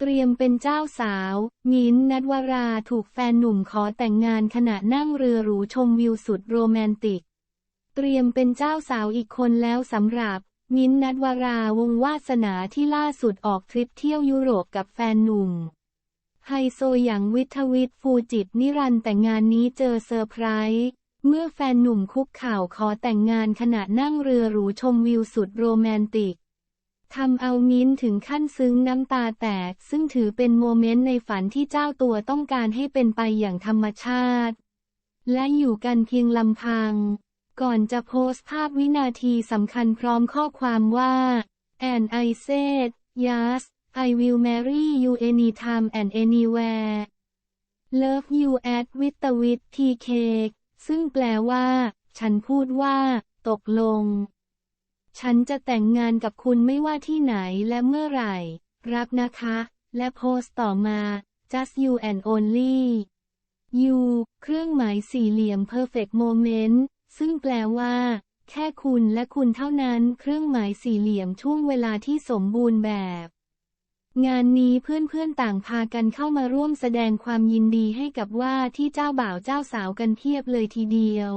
เตรียมเป็นเจ้าสาว มิ้นนัดวราถูกแฟนหนุ่มขอแต่งงานขณะนั่งเรือหรูชมวิวสุดโรแมนติก เตรียมเป็นเจ้าสาวอีกคนแล้วสำหรับ มิ้นนัดวราวงวาสนาที่ล่าสุดออกทริปเที่ยวยุโรปกับแฟนหนุ่ม ไฮโซอย่างวิทวิทฟูจิตนิรันต์แต่งงานนี้เจอเซอร์ไพรส์เมื่อแฟนหนุ่มคุกเข่าขอแต่งงานขณะนั่งเรือหรูชมวิวสุดโรแมนติก ทำเอามิ้นถึงขั้นซึ้งน้ำตาแตก ซึ่งถือเป็นโมเมนต์ในฝันที่เจ้าตัวต้องการให้เป็นไปอย่างธรรมชาติ และอยู่กันเพียงลำพัง ก่อนจะโพสต์ภาพวินาทีสำคัญพร้อมข้อความว่า and I said yes I will marry you anytime and anywhere love you at with the with TK ซึ่งแปลว่า ฉันพูดว่า ตกลง ฉันจะแต่งงานกับคุณไม่ว่าที่ไหนและเมื่อไหร่ รักนะคะ และโพสต์ต่อมา just you and only you เครื่องหมายสี่เหลี่ยม perfect moment ซึ่งแปลว่า แค่คุณและคุณเท่านั้น เครื่องหมายสี่เหลี่ยมช่วงเวลาที่สมบูรณ์แบบ งานนี้เพื่อนๆต่างพากันเข้ามาร่วมแสดงความยินดีให้กับว่าที่เจ้าบ่าวเจ้าสาวกันเพียบเลยทีเดียว